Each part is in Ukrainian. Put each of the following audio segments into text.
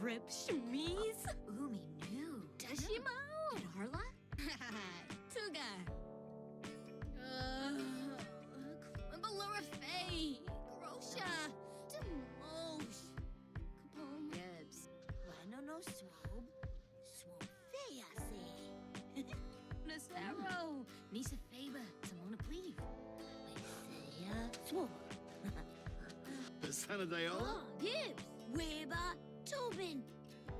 drip chemise? Umi new. Dashimo! Darla? Tuga! Balura Faye. Grosha. Demosh. Capone. Gibbs. Bueno no swob. Swob Fayase. Nacero. Nisa Faber. Simona Cleve. Isaiah Swob. Sanadeo? Oh, Gibbs. Weber. Tobin,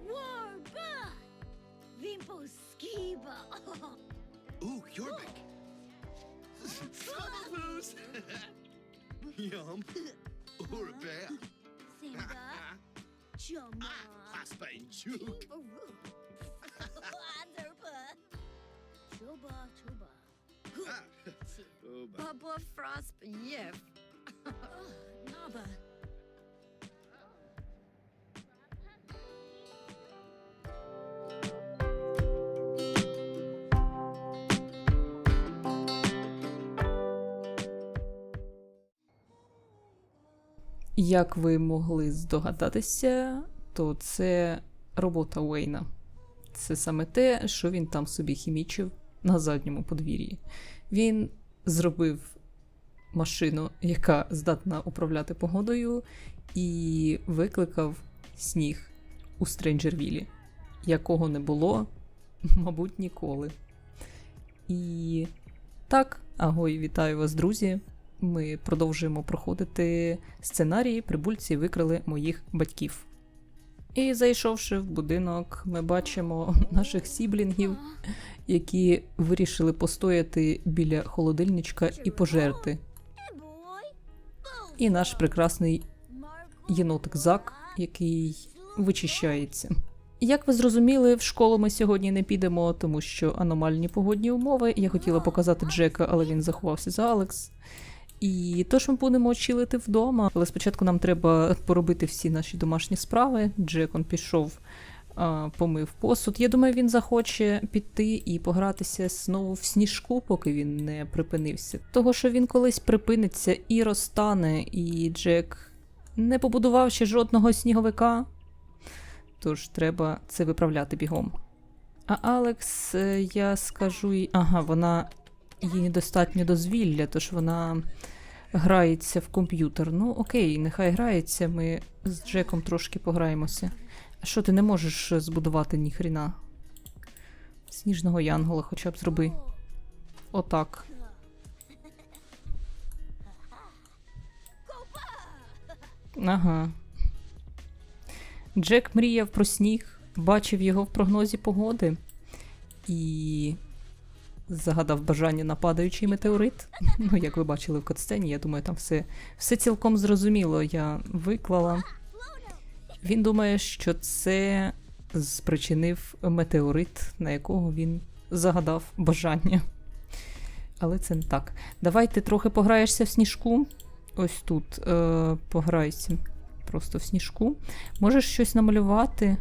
Warba, Vimpo Skiba. Ooh, Yorbik. Trouble moose. Yum. Urabea. Simba. Choma. Ah, Paspanjuk. Wonderful. Chuba, chuba. Ah, Bubba Frosp, yef. Ah, Naba. Як ви могли здогадатися, то це робота Уейна. Це саме те, що він там собі хімічив на задньому подвір'ї. Він зробив машину, яка здатна управляти погодою, і викликав сніг у Стренджервілі, якого не було, мабуть, ніколи. І так, агой, вітаю вас, друзі. Ми продовжуємо проходити сценарії Прибульці викрили моїх батьків. І зайшовши в будинок, ми бачимо наших сіблінгів, які вирішили постояти біля холодильничка і пожерти. І наш прекрасний єнотик Зак, який вичищається. Як ви зрозуміли, в школу ми сьогодні не підемо, тому що аномальні погодні умови. Я хотіла показати Джека, але він заховався за Алекс. І тож ми будемо чилити вдома, але спочатку нам треба поробити всі наші домашні справи. Джек он пішов, помив посуд. Я думаю, він захоче піти і погратися знову в сніжку, поки він не припинився. Того, що він колись припиниться і розтане, і Джек не побудував ще жодного сніговика. Тож треба це виправляти бігом. А Алекс, е, я скажу їй, ага, вона їй недостатньо дозвілля, тож вона грається в комп'ютер. Ну, окей, нехай грається, ми з Джеком трошки пограємося. А що ти не можеш збудувати ніхріна? Сніжного янгола хоча б зроби. Отак. Ага. Джек мріяв про сніг, бачив його в прогнозі погоди і загадав бажання на падаючий метеорит. Ну, як ви бачили в катсцені, я думаю, там все, все цілком зрозуміло. Я виклала. Він думає, що це спричинив метеорит, на якого він загадав бажання. Але це не так. Давай ти трохи пограєшся в сніжку. Ось тут е, пограйся просто в сніжку. Можеш щось намалювати.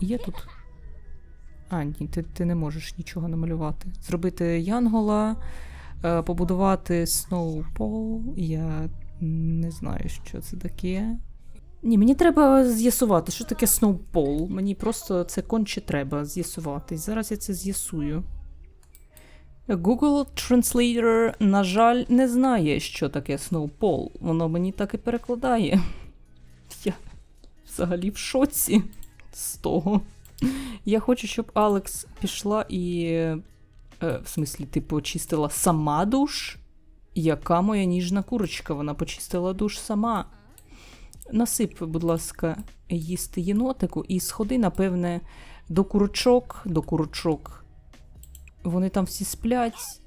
Є тут. А, ні, ти, ти не можеш нічого намалювати. Зробити янгола, е, побудувати сноупол. Я не знаю, що це таке. Ні, мені треба з'ясувати, що таке сноупол. Мені просто це конче треба з'ясувати. Зараз я це з'ясую. Google Translator, на жаль, не знає, що таке Snowpole. Воно мені так і перекладає. Я взагалі в шоці з того. Я хочу, щоб Алекс пішла і. Е, в смислі, типу, очистила сама душ. Яка моя ніжна курочка? Вона почистила душ сама. Насип, будь ласка, їсти єнотику і сходи, напевне, до курочок, до курочок. Вони там всі сплять.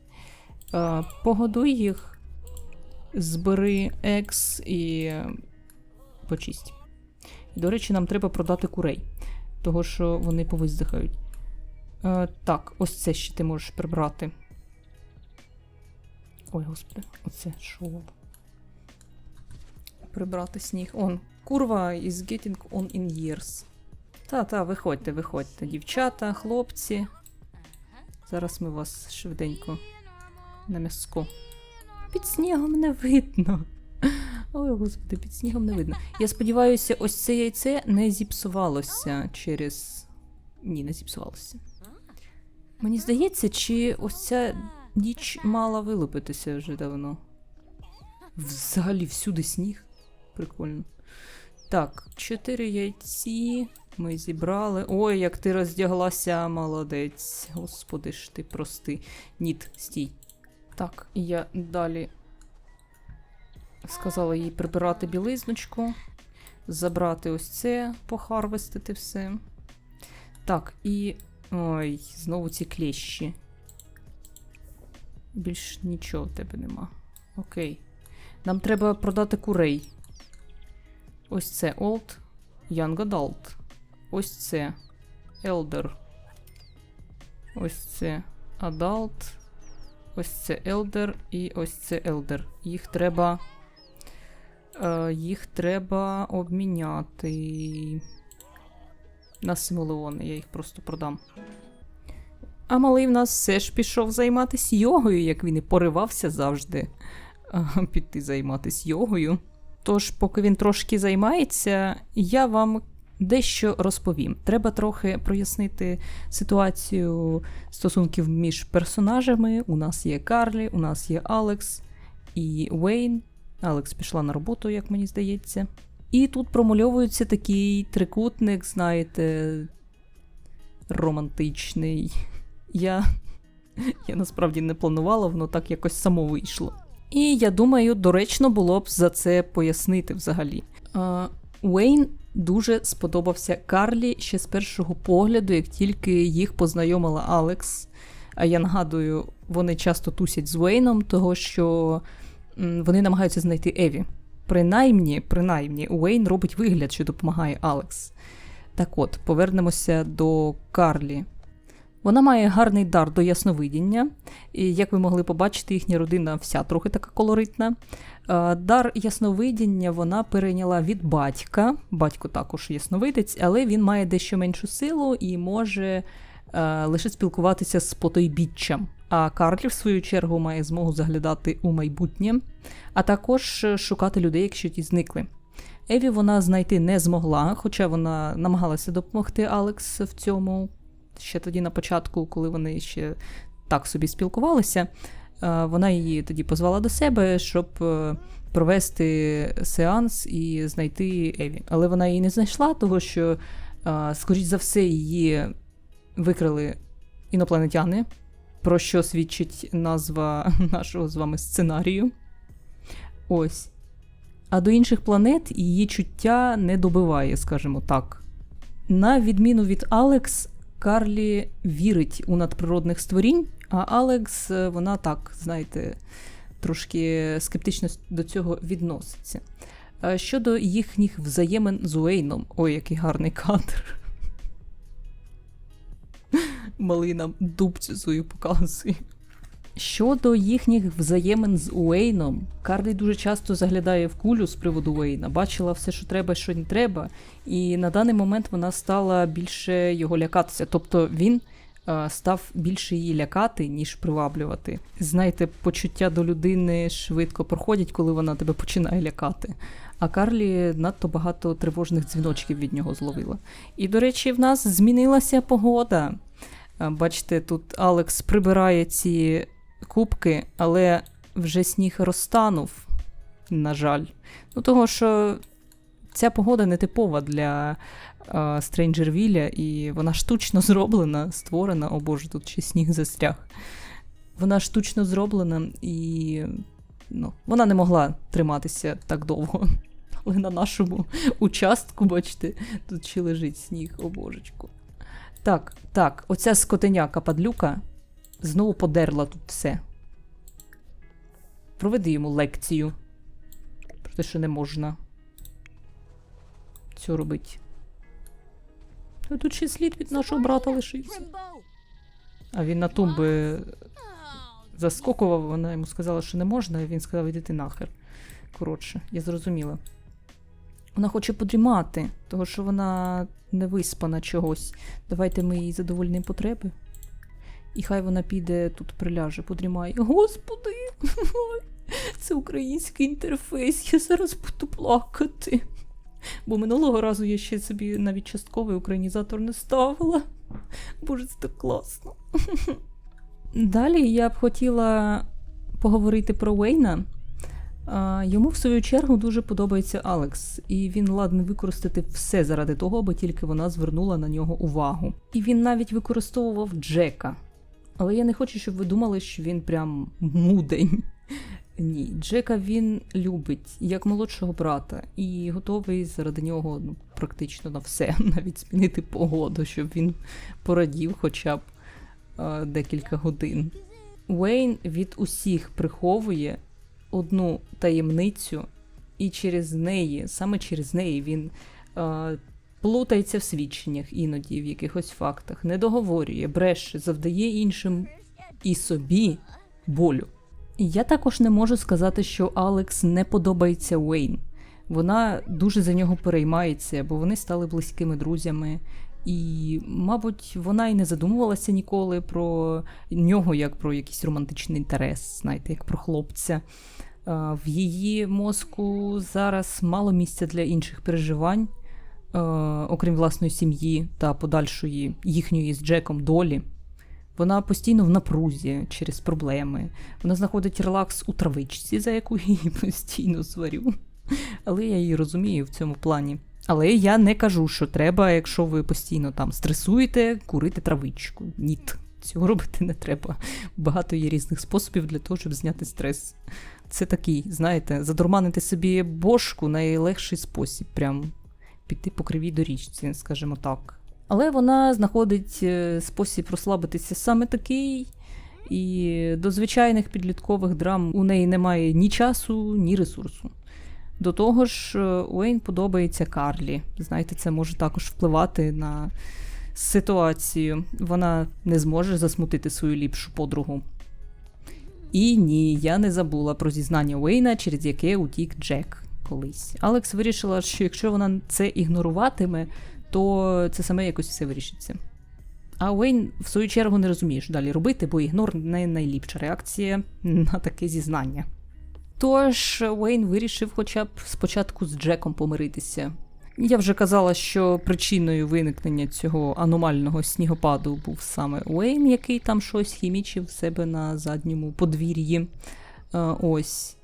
Е, погодуй їх, збери екс і е, почисть. До речі, нам треба продати курей, того що вони повиздихають. Е, так, ось це ще ти можеш прибрати. Ой, господи, оце що? Прибрати сніг. Он, курва is getting on in years. Та-та, виходьте, виходьте, дівчата, хлопці. Зараз ми вас швиденько на м'язко. Під снігом не видно. Ой, господи, під снігом не видно. Я сподіваюся, ось це яйце не зіпсувалося через. Ні, не зіпсувалося. Мені здається, чи ось ця ніч мала вилупитися вже давно. Взагалі всюди сніг. Прикольно. Так, чотири яйці ми зібрали. Ой, як ти роздяглася, молодець. Господи ж ти прости. Ніт, стій. Так, я далі сказала їй прибирати білизночку, забрати ось це, похарвестити все. Так, і. Ой, знову ці клещі. Більш нічого в тебе нема. Окей. Нам треба продати курей. Ось це Old, Young Adult. Ось це Elder. Ось це Adult. Ось це Elder і ось це Elder. Їх треба. Е, їх треба обміняти. На симулеони, я їх просто продам. А малий в нас все ж пішов займатися йогою, як він і поривався завжди піти займатися йогою. Тож, поки він трошки займається, я вам дещо розповім. Треба трохи прояснити ситуацію стосунків між персонажами. У нас є Карлі, у нас є Алекс і Уейн. Алекс пішла на роботу, як мені здається. І тут промальовується такий трикутник, знаєте, романтичний. Я, я насправді не планувала, воно так якось само вийшло. І я думаю, доречно було б за це пояснити взагалі. А, Уейн дуже сподобався Карлі ще з першого погляду, як тільки їх познайомила Алекс. А я нагадую, вони часто тусять з Уейном, того що вони намагаються знайти Еві. Принаймні, принаймні, Уейн робить вигляд, що допомагає Алекс. Так от, повернемося до Карлі. Вона має гарний дар до ясновидіння, і як ви могли побачити, їхня родина вся трохи така колоритна. Е, Дар ясновидіння вона перейняла від батька. Батько також ясновидець, але він має дещо меншу силу і може е, лише спілкуватися з потойбіччям. А Карлі, в свою чергу, має змогу заглядати у майбутнє, а також е, шукати людей, якщо ті зникли. Еві вона знайти не змогла, хоча вона намагалася допомогти Алекс в цьому ще тоді на початку, коли вони ще так собі спілкувалися. Е, Вона її тоді позвала до себе, щоб е, провести сеанс і знайти Еві. Але вона її не знайшла, тому що, скоріш за все, її викрили інопланетяни, про що свідчить назва нашого з вами сценарію. Ось. А до інших планет її чуття не добиває, скажімо так. На відміну від Алекс, Карлі вірить у надприродних створінь, а Алекс, е, вона так, знаєте, трошки скептично до цього відноситься. Е, Щодо їхніх взаємин з Уейном, ой, який гарний кадр. Малий нам дубцю свою показує. Щодо їхніх взаємин з Уейном, Карлі дуже часто заглядає в кулю з приводу Уейна, бачила все, що треба, що не треба, і на даний момент вона стала більше його лякатися. Тобто він став більше її лякати, ніж приваблювати. Знаєте, почуття до людини швидко проходять, коли вона тебе починає лякати. А Карлі надто багато тривожних дзвіночків від нього зловила. І, до речі, в нас змінилася погода. Е, Бачите, тут Алекс прибирає ці кубки, але вже сніг розтанув, на жаль. Ну, того, що ця погода не типова для Стрейнджервілля, і вона штучно зроблена, створена. О боже, тут ще сніг застряг. Вона штучно зроблена і ну, вона не могла триматися так довго. Але на нашому участку, бачите, тут ще лежить сніг, о божечку. Так, так, оця скотеняка падлюка знову подерла тут все. Проведи йому лекцію. Про те, що не можна цього робити. Тут ще слід від нашого брата лишився. А він на тумби заскокував, вона йому сказала, що не можна, і він сказав, іди ти нахер. Коротше, я зрозуміла. Вона хоче подрімати, того що вона не виспана чогось. Давайте ми їй задовольнимо потреби. І хай вона піде тут приляже, подрімає. Господи! Це український інтерфейс, я зараз буду плакати. Бо минулого разу я ще собі навіть частковий українізатор не ставила. Боже, це так класно. Далі я б хотіла поговорити про Уейна. Йому, в свою чергу, дуже подобається Алекс, і він ладний використати все заради того, аби тільки вона звернула на нього увагу. І він навіть використовував Джека. Але я не хочу, щоб ви думали, що він прям мудень. Ні, Джека він любить як молодшого брата і готовий заради нього ну, практично на все, навіть змінити погоду, щоб він порадів хоча б е, декілька годин. Уейн від усіх приховує одну таємницю, і через неї, саме через неї, він е, плутається в свідченнях іноді, в якихось фактах, не договорює, бреше, завдає іншим і собі болю. Я також не можу сказати, що Алекс не подобається Уейн. Вона дуже за нього переймається, бо вони стали близькими друзями. І, мабуть, вона і не задумувалася ніколи про нього як про якийсь романтичний інтерес, знаєте, як про хлопця. В її мозку зараз мало місця для інших переживань, окрім власної сім'ї та подальшої їхньої з Джеком долі. Вона постійно в напрузі через проблеми. Вона знаходить релакс у травичці, за яку її постійно сварю. Але я її розумію в цьому плані. Але я не кажу, що треба, якщо ви постійно там стресуєте, курити травичку. Ні, цього робити не треба. Багато є різних способів для того, щоб зняти стрес. Це такий, знаєте, задурманити собі бошку найлегший спосіб, прям піти по кривій доріжці, скажімо так. Але вона знаходить е, спосіб розслабитися саме такий, і до звичайних підліткових драм у неї немає ні часу, ні ресурсу. До того ж, е, Уейн подобається Карлі. Знаєте, це може також впливати на ситуацію. Вона не зможе засмутити свою ліпшу подругу. І ні, я не забула про зізнання Уейна, через яке утік Джек колись. Алекс вирішила, що якщо вона це ігноруватиме, то це саме якось все вирішиться. А Уейн, в свою чергу, не розуміє, що далі робити, бо ігнор не найліпша реакція на таке зізнання. Тож Уейн вирішив хоча б спочатку з Джеком помиритися. Я вже казала, що причиною виникнення цього аномального снігопаду був саме Уейн, який там щось хімічив в себе на задньому подвір'ї. Е, ось.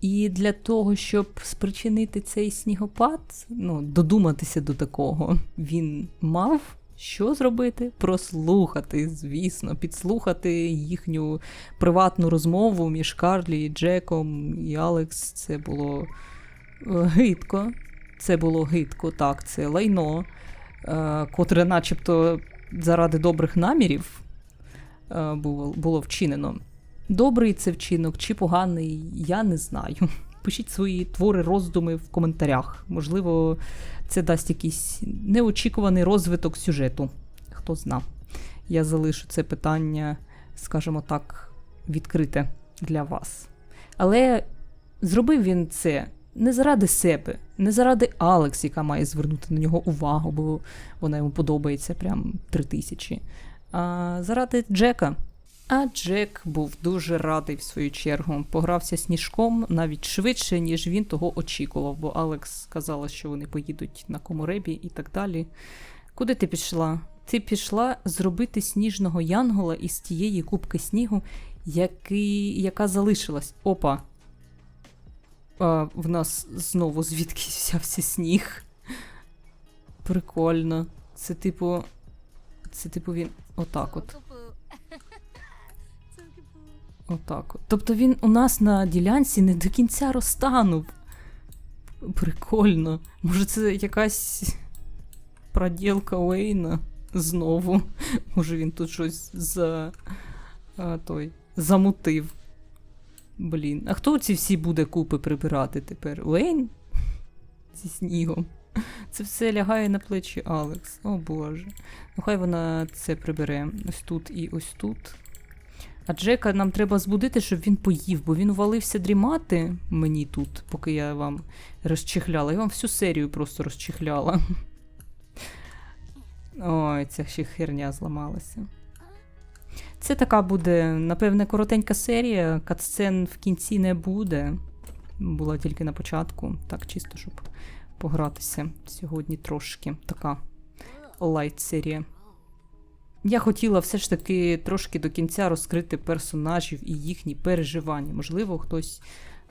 І для того, щоб спричинити цей снігопад, ну, додуматися до такого, він мав що зробити? Прослухати, звісно, підслухати їхню приватну розмову між Карлі, Джеком і Алекс. Це було е, гидко. Це було гидко, так, це лайно, е, котре, начебто, заради добрих намірів е, було вчинено. Добрий це вчинок чи поганий, я не знаю. Пишіть свої твори, роздуми в коментарях. Можливо, це дасть якийсь неочікуваний розвиток сюжету. Хто зна. Я залишу це питання, скажімо так, відкрите для вас. Але зробив він це не заради себе, не заради Алекс, яка має звернути на нього увагу, бо вона йому подобається прям три тисячі. А заради Джека. А Джек був дуже радий в свою чергу. Погрався сніжком навіть швидше, ніж він того очікував, бо Алекс сказала, що вони поїдуть на коморебі і так далі. Куди ти пішла? Ти пішла зробити сніжного янгола із тієї кубки снігу який, яка залишилась. Опа. А, в нас знову звідки взявся сніг. Прикольно. Це типу. Це типу він. Отак от. Отак от. Тобто він у нас на ділянці не до кінця розтанув. Прикольно. Може, це якась проділка Уейна знову. Може він тут щось за. А, той, замутив. Блін. А хто ці всі буде купи прибирати тепер? Уейн? Зі снігом. Це все лягає на плечі Алекс. О боже. Ну хай вона це прибере. Ось тут і ось тут. А Джека нам треба збудити, щоб він поїв, бо він увалився дрімати мені тут, поки я вам розчихляла. Я вам всю серію просто розчихляла. Ой, ця ще херня зламалася. Це така буде, напевне, коротенька серія. Катсцен в кінці не буде. Була тільки на початку. Так, чисто, щоб погратися сьогодні трошки. Така лайт серія. Я хотіла все ж таки трошки до кінця розкрити персонажів і їхні переживання. Можливо, хтось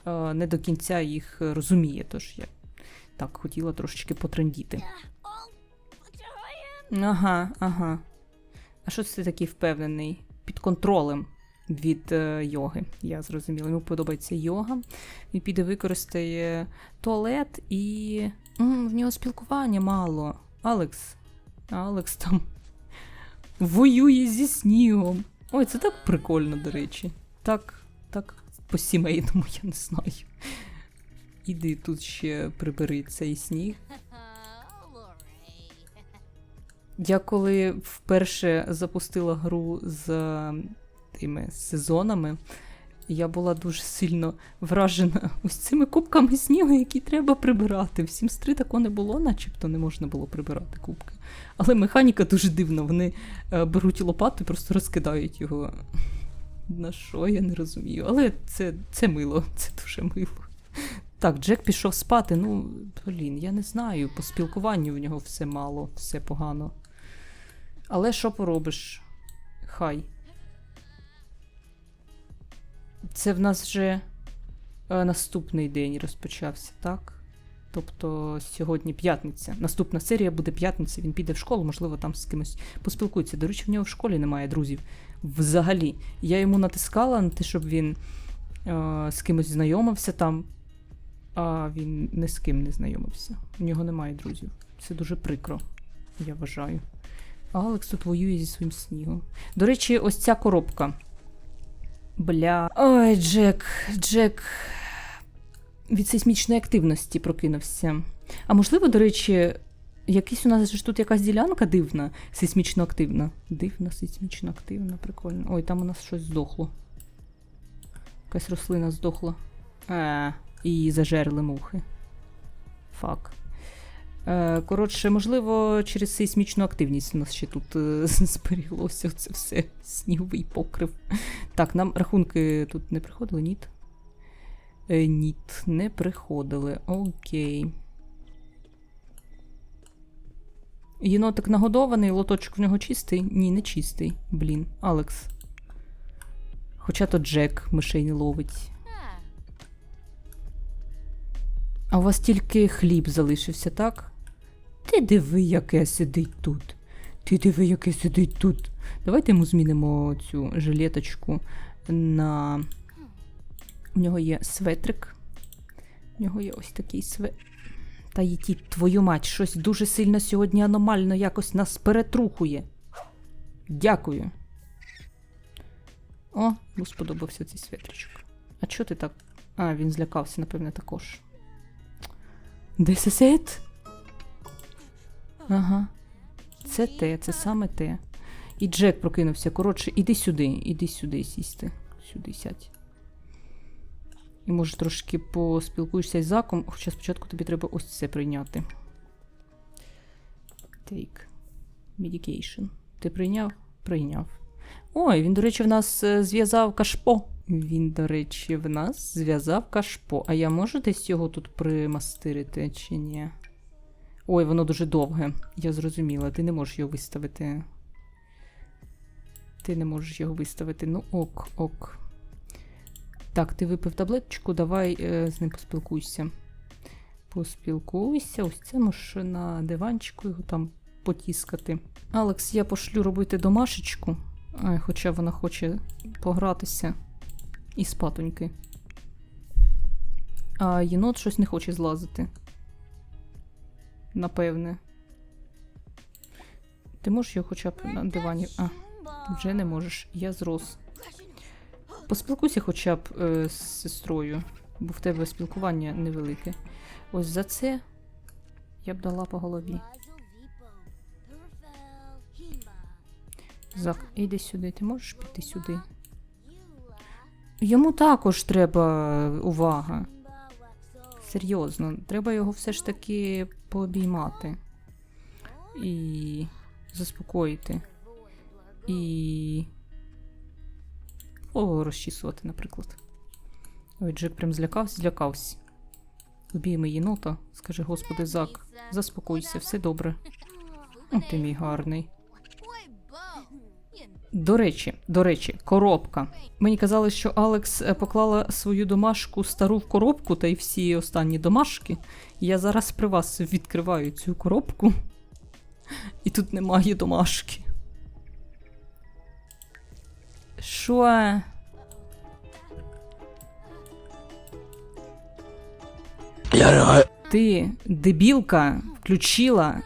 е, не до кінця їх розуміє, тож я так хотіла трошечки потрендіти. Ага, ага. А що це такий впевнений? Під контролем від е, йоги. Я зрозуміла. Йому подобається йога. Він піде використає туалет і. М, в нього спілкування мало. Алекс. Алекс там воює зі снігом. Ой, це так прикольно, до речі. Так, так, по-сімейному, я не знаю. Іди тут ще прибери цей сніг. Я коли вперше запустила гру з тими сезонами, я була дуже сильно вражена ось цими кубками снігу, які треба прибирати. В Sims 3 такого не було, начебто не можна було прибирати кубки. Але механіка дуже дивна. Вони е, беруть лопату і просто розкидають його. На що я не розумію. Але це, це мило, це дуже мило. Так, Джек пішов спати. Ну, блін, я не знаю. По спілкуванню в нього все мало, все погано. Але що поробиш? Хай. Це в нас вже е, наступний день розпочався, так? Тобто сьогодні п'ятниця. Наступна серія буде п'ятниця. Він піде в школу, можливо, там з кимось поспілкується. До речі, в нього в школі немає друзів. Взагалі. Я йому натискала на те, щоб він е, з кимось знайомився там, а він ні з ким не знайомився. У нього немає друзів. Це дуже прикро, я вважаю. Алекс тут воює зі своїм снігом. До речі, ось ця коробка. Бля. Ой, Джек, Джек. Від сейсмічної активності прокинувся. А можливо, до речі, якийсь у нас ж тут якась ділянка дивна, сейсмічно активна. Дивна, сейсмічно активна, прикольно. Ой, там у нас щось здохло. Якась рослина здохла. А, і зажерли мухи. Фак. Е, Коротше, можливо, через сейсмічну активність у нас ще тут е, зберіглося це все сніговий покрив. Так, нам рахунки тут не приходили, ніт? Е, ніт, не приходили. Окей. Єнотик нагодований, лоточок в нього чистий? Ні, не чистий. Блін, Алекс. Хоча то Джек мишей не ловить. А у вас тільки хліб залишився, так? Ти диви, яке сидить тут. Ти диви, яке сидить тут. Давайте йому змінимо цю жилеточку на. У нього є светрик. У нього є ось такий све. Та їті, твою мать, щось дуже сильно сьогодні аномально якось нас перетрухує. Дякую. О, йому сподобався цей светричок. А чого ти так? А, він злякався, напевне, також. This is it? Ага. Це те, це саме те. І Джек прокинувся. Коротше, іди сюди, іди сюди сісти. Сюди сядь. І може трошки поспілкуєшся з Заком, хоча спочатку тобі треба ось це прийняти. Take. Medication. Ти прийняв? Прийняв. Ой, він, до речі, в нас е, зв'язав кашпо. Він, до речі, в нас зв'язав кашпо. А я можу десь його тут примастирити чи ні? Ой, воно дуже довге. Я зрозуміла, ти не можеш його виставити. Ти не можеш його виставити. Ну ок, ок. Так, ти випив таблеточку, давай е, з ним поспілкуйся. Поспілкуйся, ось це можеш на диванчику його там потіскати. Алекс, я пошлю робити домашечку, е, хоча вона хоче погратися і спатоньки. А єнот щось не хоче злазити. Напевне. Ти можеш його хоча б на дивані. А, вже не можеш. Я зрос. Поспілкуйся хоча б е, з сестрою, бо в тебе спілкування невелике. Ось за це я б дала по голові. Зак, іди сюди, ти можеш піти сюди? Йому також треба увага. Серйозно, треба його все ж таки пообіймати і заспокоїти. І. голову розчісувати, наприклад. Ой, Джек прям злякався, злякався. Обійми єнота, скаже, господи, Зак, заспокойся, все добре. О, ти мій гарний. До речі, до речі, коробка. Мені казали, що Алекс е, поклала свою домашку стару в коробку та й всі останні домашки. Я зараз при вас відкриваю цю коробку, і тут немає домашки. Що? Ти, дебілка, включила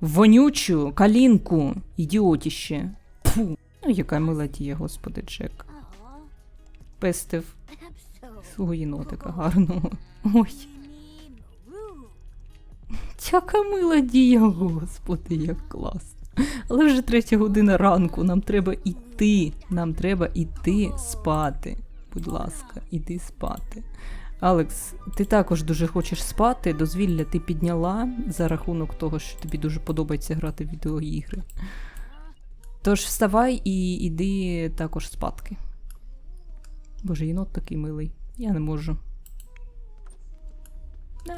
вонючу калінку, ідіотіще. Фу. Ну, яка мелодія, господи, Джек. Пестив свого єнотика гарного. Ой, яка мелодія, господи, як класно. Але вже третя година ранку, нам треба йти. Нам треба йти спати. Будь ласка, іди спати. Алекс, ти також дуже хочеш спати. Дозвілля ти підняла за рахунок того, що тобі дуже подобається грати в відеоігри. Тож вставай і іди також спадки. Боже, єнот такий милий. Я не можу.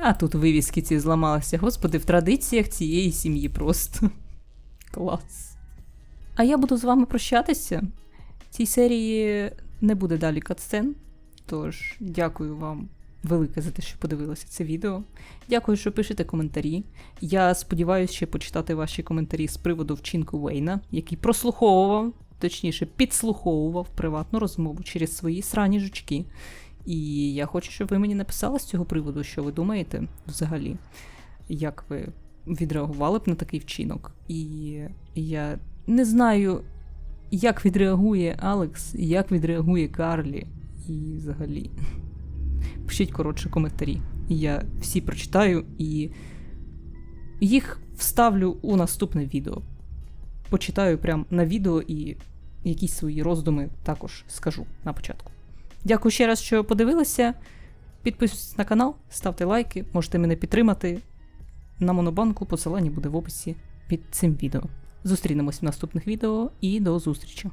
А тут вивіски ці зламалися. Господи, в традиціях цієї сім'ї просто. Клас. А я буду з вами прощатися. Цій серії не буде далі катсцен. Тож, дякую вам велике за те, що подивилися це відео. Дякую, що пишете коментарі. Я сподіваюся ще почитати ваші коментарі з приводу вчинку Вейна, який прослуховував, точніше, підслуховував приватну розмову через свої срані жучки. І я хочу, щоб ви мені написали з цього приводу, що ви думаєте взагалі, як ви відреагували б на такий вчинок. І я не знаю, як відреагує Алекс, як відреагує Карлі, і взагалі. Пишіть коротше коментарі. Я всі прочитаю і їх вставлю у наступне відео. Почитаю прямо на відео і якісь свої роздуми також скажу на початку. Дякую ще раз, що подивилися. Підписуйтесь на канал, ставте лайки, можете мене підтримати. На Монобанку посилання буде в описі під цим відео. Зустрінемось в наступних відео і до зустрічі!